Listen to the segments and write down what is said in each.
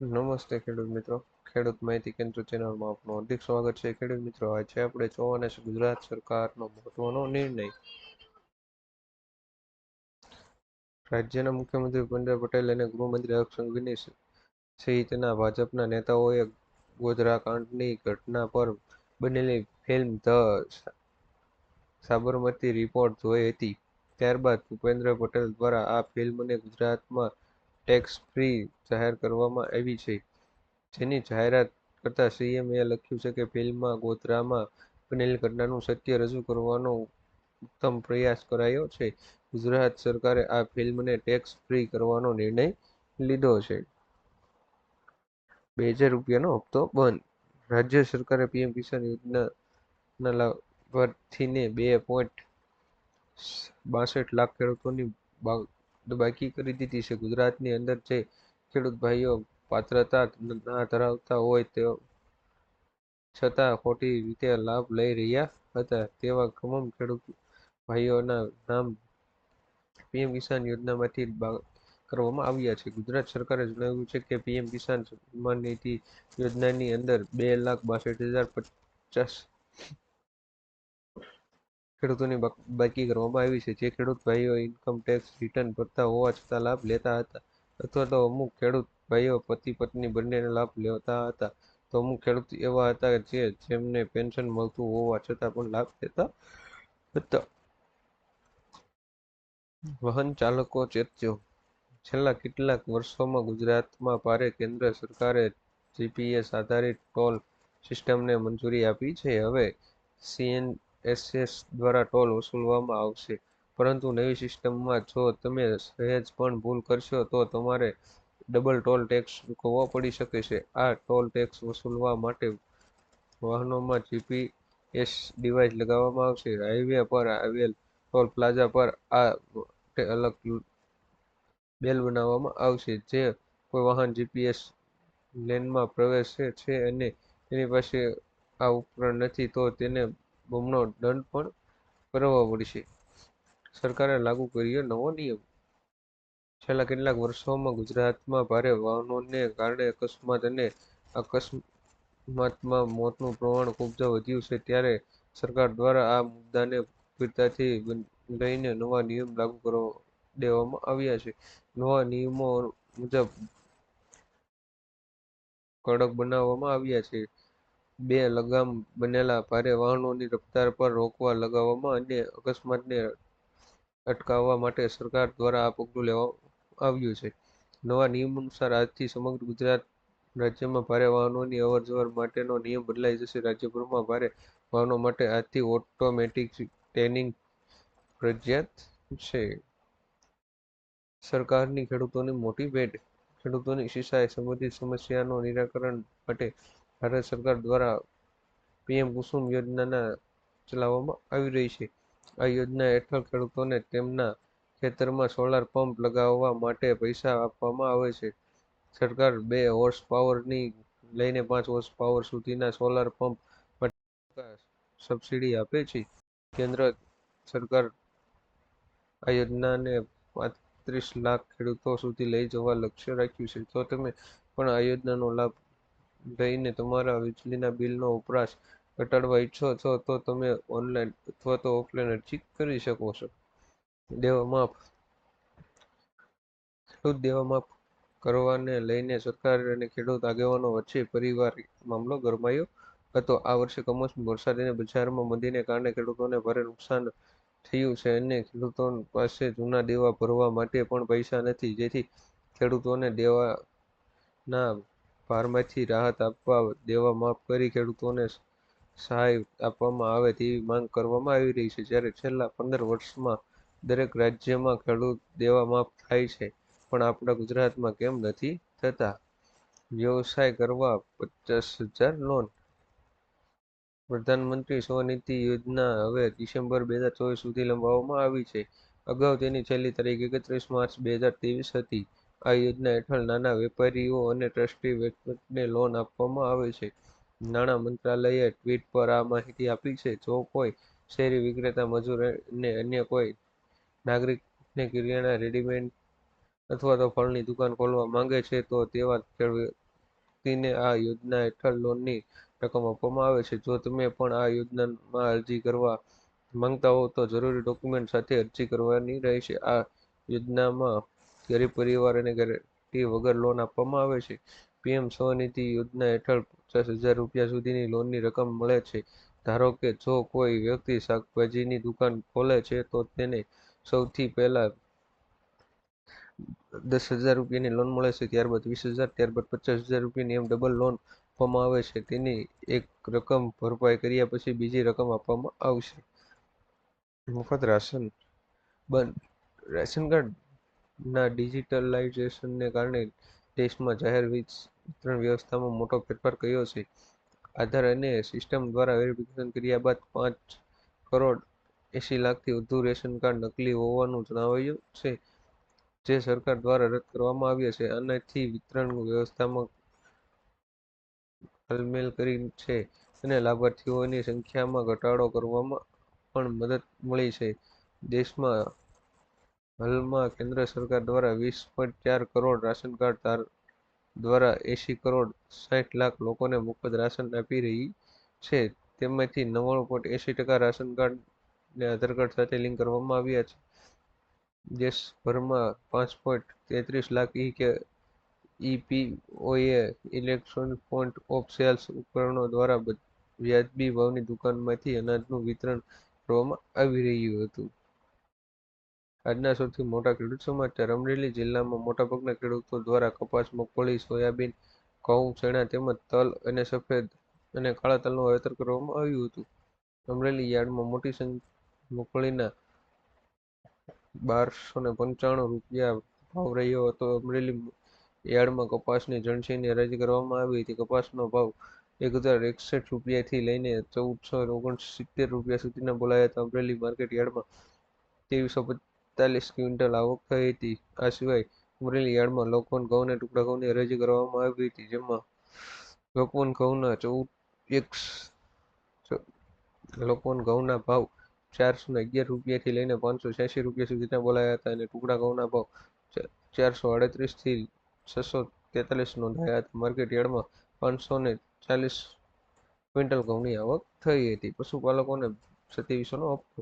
નમસ્તે ખેડૂત મિત્રો. ખેડૂત માહિતી કેન્દ્ર ચેનલમાં આપનું હાર્દિક સ્વાગત છે. ખેડૂત મિત્રો, આજે આપણે જોવાના છે ગુજરાત સરકારનો મહત્વનો નિર્ણય. રાજ્યના મુખ્યમંત્રી ભૂપેન્દ્ર પટેલ અને ગૃહમંત્રી હર્ષ સંઘવી સહિતના ભાજપના નેતાઓએ ગોધરાકાંડની ઘટના પર બનેલી ફિલ્મ ધ સાબરમતી રિપોર્ટ જોઈ હતી. ત્યારબાદ ભૂપેન્દ્ર પટેલ દ્વારા આ ફિલ્મને ગુજરાતમાં ટેક્સ ફ્રી જાહેર કરવામાં આવી છે. જેની જાહેરાત કરતા સીએમએ લખ્યું છે કે ફિલ્મમાં ગોધરામાં બનેલી ઘટનાનું સત્ય રજૂ કરવાનો ઉત્તમ પ્રયાસ કરાયો છે. ગુજરાત સરકારે આ ફિલ્મને ટેક્સ ફ્રી કરવાનો નિર્ણય લીધો છે. બે હજાર રૂપિયાનો હપ્તો બંધ. રાજ્ય સરકારે પીએમ કિસાન યોજનાના લાભાર્થીને બે પોઈન્ટ બાસઠ લાખ ખેડૂતોની બાકી કરી દીધી છે. ગુજરાતની અંદર જે ખેડૂત ભાઈઓ પાત્રતા ના ધરાવતા હોય તેઓ છતાં ખોટી રીતે લાભ લઈ રહ્યા હતા તેવા તમામ ખેડૂત ભાઈઓના નામ પીએમ કિસાન યોજનામાંથી કરવામાં આવ્યા છે. ગુજરાત સરકારે જણાવ્યું છે કે પીએમ કિસાન સન્માન નિધિ યોજનાની અંદર બે લાખ બાસઠ હજાર પચાસ ખેડૂતોની બાકી કરવામાં આવી છે. જે ખેડૂત ભાઈઓ ઇન્કમ ટેક્સ રિટર્ન ભરતા હોવા છતાં લાભ લેતા હતા અથવા તો અમુક ખેડૂત ભાઈઓ પતિ પત્ની બંનેને લાભ લેતા હતા, તો અમુક ખેડૂત એવા હતા જે જેમને પેન્શન મળતું હોવા છતાં પણ લાભ લેતા હતા. વાહન ચાલકો ચેતજો. છેલ્લા કેટલાક વર્ષોમાં ગુજરાતમાં ભારે કેન્દ્ર સરકારે જીપીએસ આધારિત ટોલ સિસ્ટમને મંજૂરી આપી છે. હવે સીએનએસએસ દ્વારા ટોલ વસૂલવામાં આવશે. પરંતુ નવી સિસ્ટમમાં જો તમે સહેજ પણ ભૂલ કરશો, તો તમારે ડબલ ટોલ ટેક્સ ચૂકવવો પડી શકે છે. આ ટોલ ટેક્સ વસૂલવા માટે વાહનોમાં જીપીએસ ડિવાઇસ લગાવવામાં આવશે. હાઈવે પર આવેલ ટોલ પ્લાઝા પર આ અલગ બેલ બનાવવામાં આવશે. જે કોઈ વાહન જીપીએસ લેનમાં પ્રવેશે છે અને તેની પાસે આ ઉપકરણ નથી, તો તેને બમણો દંડ પણ ભરવો પડશે. સરકારે લાગુ કર્યો નવો નિયમ. છેલ્લા કેટલાક વર્ષોમાં ગુજરાતમાં ભારે વાહનોને કારણે અકસ્માત અને અકસ્માતમાં મોતનું પ્રમાણ ખૂબ જ વધ્યું છે. ત્યારે સરકાર દ્વારા આ મુદ્દાને ગંભીરતાથી લઈને નવા નિયમ લાગુ કરવા દેવામાં આવ્યા છે. નવા નિયમો મુજબ કડક બનાવવામાં આવ્યા છે. બે લગામ બનેલા ભારે વાહનોની રફતાર પર રોકવા લગાવવામાં અને અકસ્માતને અટકાવવા માટે સરકાર દ્વારા આ પગલું લેવામાં આવ્યું છે. નવા નિયમ અનુસાર આજથી સમગ્ર ગુજરાત રાજ્યમાં ભારે વાહનોની અવરજવર માટેનો નિયમ બદલાઈ જશે. રાજ્યભરમાં ભારે વાહનો માટે આજથી ઓટોમેટિક ટેનિંગ ફરજિયાત છે. સરકારની ખેડૂતોની મોટી ભેટ, ખેડૂતોની સિંચાઈ સંબંધિત સમસ્યાનો નિરાકરણ માટે ભારત સરકાર દ્વારા પીએમ કુસુમ યોજના ચલાવવામાં આવી રહી છે. આ યોજના હેઠળ ખેડૂતોને તેમના ખેતરમાં સોલાર પંપ લગાવવા માટે પૈસા આપવામાં આવે છે. સરકાર બે હોર્સ પાવરની લઈને પાંચ હોર્સ પાવર સુધીના સોલાર પંપ માટે સબસિડી આપે છે. કેન્દ્ર સરકાર આ યોજનાને પાંત્રીસ લાખ ખેડૂતો સુધી લઈ જવા લક્ષ્ય રાખ્યું છે. તો તમે પણ આ યોજનાનો લાભ લઈને તમારા વીજળીના બિલનો વપરાશ ઘટાડવા ઈચ્છો છો તો તમે ઓનલાઈન અથવા તો ઓફલાઈન અરજી કરી શકો છો. દેવા માફ. ખેડૂત દેવા માફ કરવાને લઈને સરકાર અને ખેડૂત આગેવાનો વચ્ચે પરિવાર મામલો ગરમાયો હતો? આ વર્ષે કમોસમી વરસાદ અને બજારમાં મંદીને કારણે ખેડૂતોને ભારે નુકસાન થયું છે અને ખેડૂતો પાસે જૂના દેવા ભરવા માટે પણ પૈસા નથી. જેથી ખેડૂતોને દેવાના ભારમાંથી રાહત આપવા દેવા માફ કરી ખેડૂતોને સહાય આપવામાં આવે તેવી માંગ કરવામાં આવી રહી છે. જ્યારે છેલ્લા પંદર વર્ષમાં દરેક રાજ્યમાં ખેડૂત દેવા માફ થાય છે, પણ આપણા ગુજરાતમાં કેમ નથી થતા? વ્યવસાય કરવા પચાસ હજાર લોન. પ્રધાનમંત્રી સ્વનિધિ યોજના હવે ડિસેમ્બર બે હજાર ચોવીસ સુધી લંબાવવામાં આવી છે. અગાઉ તેની છેલ્લી તારીખ એકત્રીસ માર્ચ બે હજાર ત્રેવીસ હતી. આ યોજના હેઠળ નાના વેપારીઓ અને ટ્રસ્ટી વ્યક્તિને લોન આપવામાં આવે છે. નાણાં મંત્રાલયે ટ્વીટ પર આ માહિતી આપી છે. જો કોઈ શેરી વિક્રેતા, મજૂર અને અન્ય કોઈ નાગરિકને કરિયાણા રેડીમેડ અથવા તો ફળની દુકાન ખોલવા માંગે છે, તો તેવા વ્યક્તિને આ યોજના હેઠળ લોનની રકમ આપવામાં આવે છે. જો તમે પણ આ યોજનામાં અરજી કરવા માંગતા હો, તો જરૂરી ડોક્યુમેન્ટ સાથે અરજી કરવાની રહેશે. આ યોજનામાં ગરીબ પરિવારોને ગેરંટી વગર લોન આપવામાં આવે છે. પીએમ સ્વનિધિ યોજના હેઠળ પચાસ હજાર રૂપિયા સુધીની લોનની રકમ મળે છે. ધારો કે જો કોઈ વ્યક્તિ શાકભાજીની દુકાન ખોલે છે, તો તેને સૌથી પહેલા દસ હજાર રૂપિયાની લોન મળે છે, ત્યારબાદ વીસ હજાર, ત્યારબાદ પચાસ હજાર રૂપિયાની એમ ડબલ લોન આપવામાં આવે છે. તેની એક રકમ ભરપાઈ કર્યા પછી બીજી રકમ આપવામાં આવશે. મફત રાશન, બંધ, રેશન કાર્ડના ડિજિટલાઇઝેશનને કારણે દેશમાં જાહેર વિતરણ વ્યવસ્થામાં મોટો ફેરફાર કર્યો છે. આધાર અને સિસ્ટમ દ્વારા વેરિફિકેશન કર્યા બાદ પાંચ કરોડ એંસી લાખથી વધુ રેશન કાર્ડ નકલી હોવાનું જણાવાયું છે, જે સરકાર દ્વારા રદ કરવામાં આવ્યા છે. આનાથી વિતરણ વ્યવસ્થામાં ઘાલમેલ કરી છે અને લાભાર્થીઓની સંખ્યામાં ઘટાડો કરવામાં પણ મદદ મળી છે. દેશમાં હાલમાં કેન્દ્ર સરકાર દ્વારા વીસ પોઈન્ટ ચાર કરોડ રાશન કાર્ડ દ્વારા એંસી કરોડ સાઠ લાખ લોકોને મફત રાશન આપી રહી છે. તેમાંથી નવ્વાણું પોઈન્ટ એંસી ટકા રાશન કાર્ડને આધાર કાર્ડ સાથે લિંક કરવામાં આવ્યા છે. દેશભરમાં પાંચ પોઈન્ટ તેત્રીસ લાખ ઈ કે ઈપીઓએ ઇલેક્ટ્રોનિક પોઈન્ટ ઓફ સેલ્સ ઉપકરણો દ્વારા વ્યાજબી ભાવની દુકાનમાંથી અનાજનું વિતરણ કરવામાં આવી રહ્યું હતું. આજના સૌથી મોટા ખેડૂત સમાચાર અમરેલી જિલ્લામાં મોટાભાગના ખેડૂતો દ્વારા કપાસ મગફળી સોયાબીન, ઘઉં, ચણા તેમજ તલ અને સફેદ અને કાળા તલનું વાવેતર કરવામાં આવ્યું હતું. અમરેલી યાર્ડમાં મોટી મગફળીના બારસો ને પંચાણું રૂપિયા ભાવ રહ્યો હતો. અમરેલી યાર્ડમાં કપાસની જણસીની હરાજી કરવામાં આવી હતી. કપાસનો ભાવ એક હજાર એકસઠ રૂપિયાથી લઈને ચૌદસો ઓગણસિત્તેર રૂપિયા સુધીના બોલાયા હતા. અમરેલી માર્કેટ યાર્ડમાં ત્રેવીસો પિસ્તાલીસ ક્વિન્ટલ આવક થઈ હતી. આ સિવાય અમરેલી યાર્ડમાં લોકવન ઘઉંના ટુકડા ઘઉંની હરાજી કરવામાં આવી હતી, જેમાં લોકવન ઘઉંના ચૌદ, એક લોકવન ઘઉંના ભાવ ચારસો ને અગિયાર રૂપિયાથી લઈને પાંચસો છ્યાસી રૂપિયા સુધીના બોલાયા હતા અને ટુકડા ઘઉંના ભાવ ચારસો આડત્રીસથી છસો તેતાલીસ નોંધાયા હતા. માર્કેટ યાર્ડમાં પાંચસો ને ચાલીસ ક્વિન્ટલ ઘઉંની આવક થઈ હતી. પશુપાલકોને સત્યાવીસોનો હપ્તો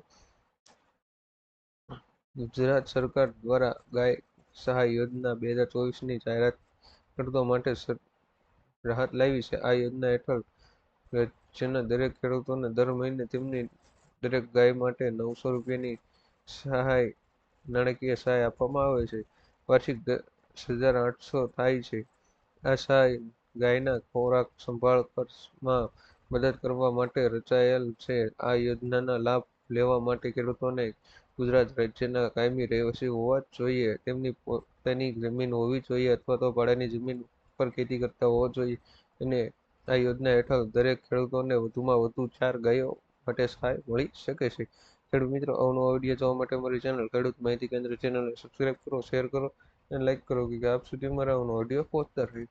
ગુજરાત સરકાર દ્વારા ગાય સહાય યોજના બે હજાર ચોવીસની જાહેરાત ખેડૂતો માટે રાહત લાવી છે. આ યોજના હેઠળ રાજ્યના દરેક ખેડૂતોને દર મહિને તેમની દરેક ગાય માટે નવસો રૂપિયાની સહાય, નાણાકીય સહાય આપવામાં આવે છે. વાર્ષિક દસ હજાર આઠસો થાય છે. આ સહાય ગાયના ખોરાક સંભાળ ખર્ચમાં મદદ કરવા માટે રચાયેલ છે. આ યોજનાના લાભ લેવા માટે ખેડૂતોને ગુજરાત રાજ્યના કાયમી રહેવાસી હોવા જ જોઈએ. તેમની પોતાની જમીન હોવી જોઈએ અથવા તો ભાડાની જમીન પર ખેતી કરતા હોવા જોઈએ. અને આ યોજના હેઠળ દરેક ખેડૂતોને વધુમાં વધુ ચાર ગાયો માટે સહાય મળી શકે છે. ખેડૂત મિત્રો અવનો વીડિયો જોવા માટે મારી ચેનલ ખેડૂત માહિતી કેન્દ્ર ચેનલને સબસ્ક્રાઈબ કરો શેર કરો અને લાઇક કરો કે આપ સુધી મારા અવનો ઓડિયો પહોંચતા રહે.